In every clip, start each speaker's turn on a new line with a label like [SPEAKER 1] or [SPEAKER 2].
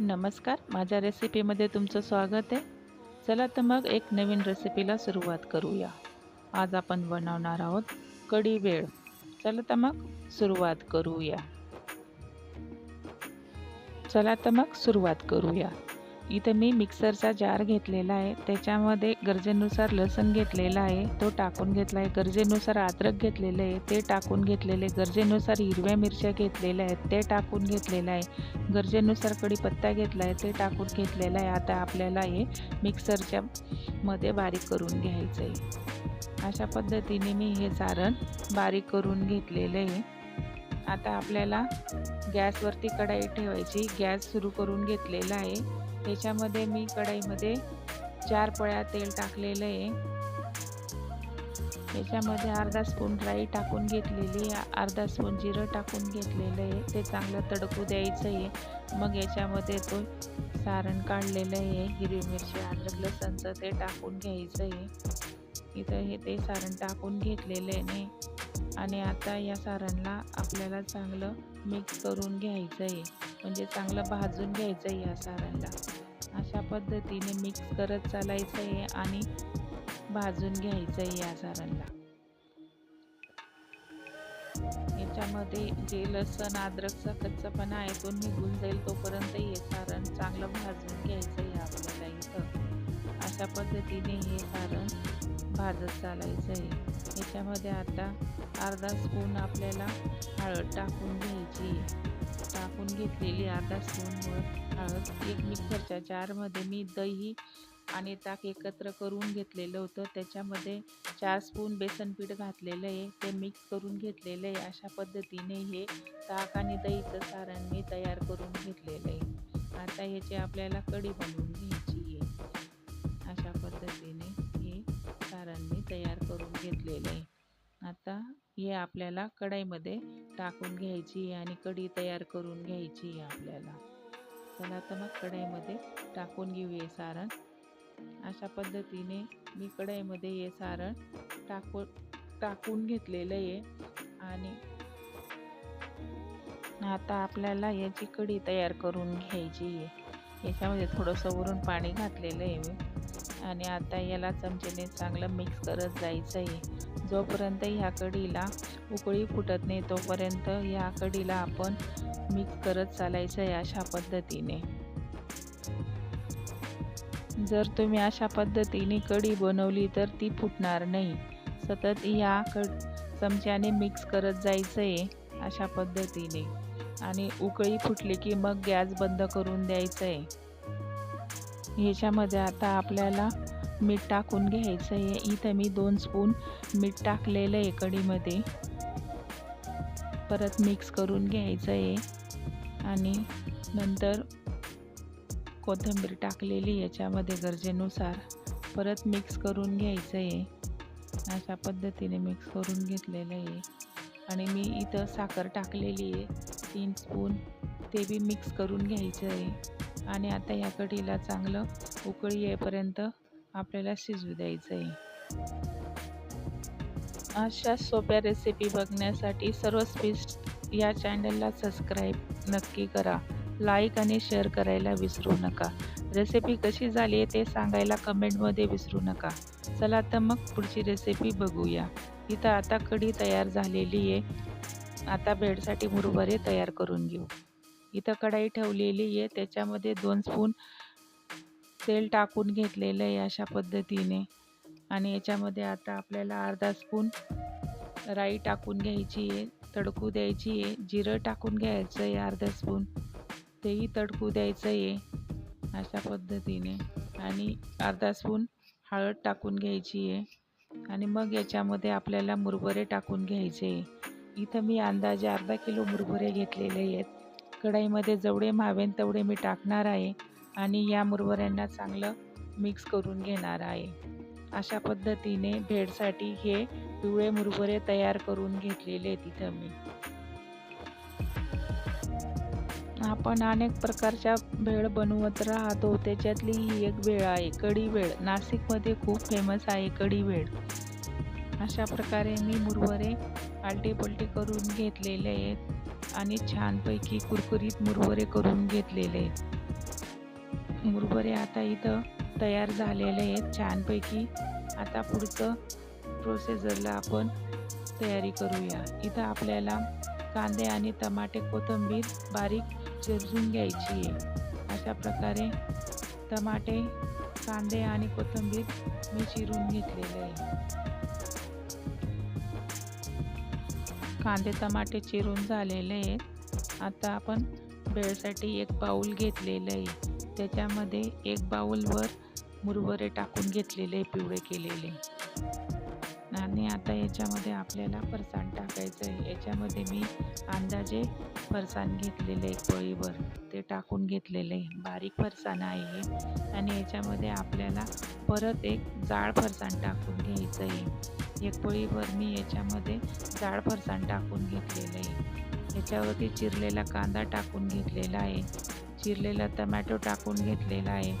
[SPEAKER 1] नमस्कार. माझ्या रेसिपीमध्ये तुमचं स्वागत आहे. चला तर मग एक नवीन रेसिपीला सुरुवात करूया. आज आपण बनवणार आहोत कढी वेळ. चला तर मग सुरुवात करूया. चला तर मग सुरुवात करूया. इथं मी मिक्सरचा जार घेतलेला आहे. त्याच्यामध्ये गरजेनुसार लसूण घेतलेला आहे. तो टाकून घेतला आहे. गरजेनुसार अद्रक घेतलेलं आहे. ते टाकून घेतलेले. गरजेनुसार हिरव्या मिरच्या घेतलेल्या आहेत. ते टाकून घेतलेलं आहे. गरजेनुसार कढीपत्ता घेतला आहे. ते टाकून घेतलेलं आहे. आता आपल्याला हे मिक्सरच्या मध्ये बारीक करून घ्यायचं आहे अशा पद्धतीने मी हे सारण बारीक करून घेतलेलं आहे. आता आपल्याला गॅसवरती कढाई ठेवायची. गॅस सुरू करून घेतलेला आहे. त्याच्यामध्ये मी कढईमध्ये चार पळ्या तेल टाकलेलं आहे. त्याच्यामध्ये अर्धा स्पून राई टाकून घेतलेली अर्धा स्पून जिरं टाकून घेतलेलं आहे. ते चांगलं तडकू द्यायचं आहे. मग याच्यामध्ये तो सारण काढलेलं आहे. हिरवी मिरची अद्रक लसणचं ते टाकून घ्यायचं आहे. इथं हे ते सारण टाकून घेतलेलं आहे नाही आणि आता या सारणला आपल्याला चांगलं मिक्स करून घ्यायचं आहे. म्हणजे चांगलं भाजून घ्यायचं आहे या सारणला अशा पद्धतीने मिक्स करत चालायचं आहे आणि भाजून घ्यायचं आहे या सारणला याच्यामध्ये जे लसण अद्रकचा कच्चापणा आहे तो निघून जाईल तोपर्यंत हे सारण चांगलं भाजून घ्यायचं आहे आपल्याला इथं. अशा पद्धतीने हे सारण भाजत चालायचं आहे याच्यामध्ये आता अर्धा स्पून आपल्याला हळद टाकून घ्यायची टाकून घेतलेली अर्धा स्पूनवर हळद एक मिक्सरच्या जारमध्ये मी दही आणि ताक एकत्र करून घेतलेलं होतं. त्याच्यामध्ये चार स्पून बेसन पीठ घातलेलं आहे. ते मिक्स करून घेतलेलं आहे. अशा पद्धतीने हे ताक आणि दहीचं सारण मी तयार करून घेतलेलं आहे. आता ह्याची आपल्याला कढी बनवून घ्यायची आहे. अशा पद्धतीने हे सारण मी तयार करून घेतलेलं आहे. आता हे आपल्याला कढईमध्ये टाकून घ्यायची आणि कढी तयार करून घ्यायची आहे आपल्याला. चला तर मग कढईमध्ये टाकून घेऊया सारण. अशा पद्धतीने मी कढईमध्ये हे सारण टाकू टाकून घेतलेलं आहे. आणि आता आपल्याला याची कढी तयार करून घ्यायची आहे. याच्यामध्ये थोडंसं वरून पाणी घातलेलं आहे मी. आणि आता याला चमचेने चांगलं मिक्स करत जायचं आहे. जोपर्यंत ह्या कढीला उकळी फुटत नाही तोपर्यंत ह्या कढीला आपण मिक्स करत चालायचं आहे अशा पद्धतीने. जर तुम्ही अशा पद्धतीने कढी बनवली तर ती फुटणार नाही. सतत ह्या कड चमच्याने मिक्स करत जायचं आहे अशा पद्धतीने. आणि उकळी फुटली की मग गॅस बंद करून द्यायचं आहे ह्याच्यामध्ये आता आपल्याला मीठ टाकून घ्यायचं आहे. इथं मी दोन स्पून मीठ टाकलेलं आहे कढीमध्ये. परत मिक्स करून घ्यायचं आहे. आणि नंतर कोथिंबीर टाकलेली याच्यामध्ये गरजेनुसार. परत मिक्स करून घ्यायचं आहे. अशा पद्धतीने मिक्स करून घेतलेलं आहे. आणि मी इथं साखर टाकलेली आहे. तीन स्पून ते बी मिक्स करून घ्यायचं आहे. आणि आता या कढीला चांगलं उकळी येईपर्यंत आपल्याला शिजू द्यायचं आहे अशा सोप्या रेसिपी बघण्यासाठी सर्व स्पीच या चॅनलला सबस्क्राईब नक्की करा. लाईक आणि शेअर करायला विसरू नका. रेसिपी कशी झाली आहे ते सांगायला कमेंटमध्ये विसरू नका. चला तर मग पुढची रेसिपी बघूया. इथं आता कढी तयार झालेली आहे. आता बेडसाठी मुरबरे तयार करून घेऊ. इथं कढाई ठेवलेली आहे. त्याच्यामध्ये दोन स्पून तेल टाकून घेतलेलं आहे अशा पद्धतीने. आणि याच्यामध्ये आता आपल्याला अर्धा स्पून राई टाकून घ्यायची आहे तडकू द्यायची आहे जिरं टाकून घ्यायचं आहे अर्धा स्पून. तेही तडकू द्यायचं आहे अशा पद्धतीने. आणि अर्धा स्पून हळद टाकून घ्यायची आहे. आणि मग याच्यामध्ये आपल्याला मुरबरे टाकून घ्यायचे आहे. इथं मी अंदाजे अर्धा किलो मुरबरे घेतलेले आहेत. कढाईमध्ये जेवढे मावेन तेवढे मी टाकणार आहे. आणि या मुरबऱ्यांना चांगलं मिक्स करून घेणार आहे. अशा पद्धतीने भेळसाठी हे पिवळे मुरबरे तयार करून घेतलेले तिथं मी. आपण अनेक प्रकारच्या भेळ बनवत राहतो. त्याच्यातली ही एक वेळ आहे कढी वेळ नाशिकमध्ये खूप फेमस आहे कढी वेळ अशा प्रकारे मी मुरवरे आलटीपलटी करून घेतलेले आहेत आणि छानपैकी कुरकुरीत मुरवरे करून घेतलेले आहेत. मुरमुरे आता इथं तयार झालेले आहेत. छानपैकी आता पुढचं प्रोसेसरला आपण तयारी करूया. इथं आपल्याला कांदे आणि टमाटे कोथिंबीर बारीक चिरून घ्यायची आहे. अशा प्रकारे टमाटे कांदे आणि कोथिंबीर मी चिरून घेतलेले आहे. कांदे टमाटे चिरून झालेले आहेत. आता आपण बेळसाठी एक पाऊल घेतलेलं आहे. त्याच्यामध्ये एक बाऊलवर मुरवरे टाकून घेतलेले पिवळे केलेले. आणि आता याच्यामध्ये आपल्याला फरसाण टाकायचं आहे याच्यामध्ये मी अंदाजे फरसाण घेतलेले एक पळीवर ते टाकून घेतलेले. बारीक फरसाण आहे. हे आणि याच्यामध्ये आपल्याला परत एक जाड फरसाण टाकून घ्यायचं आहे एक पळीवर मी याच्यामध्ये जाड फरसाण टाकून घेतलेलं आहे. याच्यावरती चिरलेला कांदा टाकून घेतलेला आहे. चिरलेला टमॅटो टाकून घेतलेला आहे.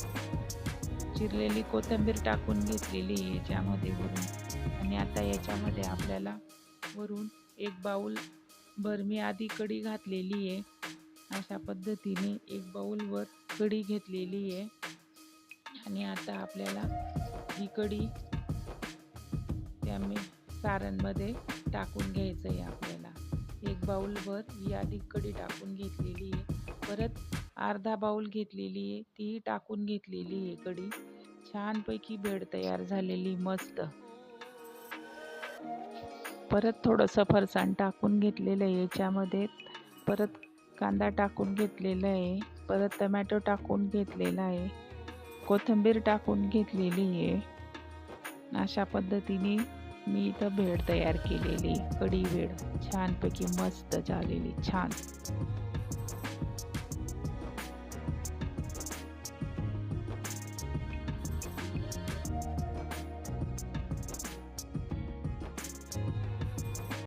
[SPEAKER 1] चिरलेली कोथिंबीर टाकून घेतलेली आहे याच्यामध्ये वरून. आणि आता याच्यामध्ये आपल्याला वरून एक बाऊल भर मी आधी कढी घातलेली आहे. अशा पद्धतीने एक बाऊलवर कढी घेतलेली आहे. आणि आता आपल्याला ही कढी त्या मी सारणमध्ये टाकून घ्यायचं आहे आपल्याला. एक बाऊलवर ही आधी कढी टाकून घेतलेली आहे. परत अर्धा बाऊल घेतलेली आहे ती टाकून घेतलेली आहे कढी. छानपैकी भेड तयार झालेली मस्त. परत थोडंसं फरसाण टाकून घेतलेलं आहे याच्यामध्ये. परत कांदा टाकून घेतलेला आहे परत टमॅटो टाकून घेतलेला आहे कोथिंबीर टाकून घेतलेली आहे. अशा पद्धतीने मी इथं भेळ तयार केलेली कढी भेळ. छानपैकी मस्त झालेली छान.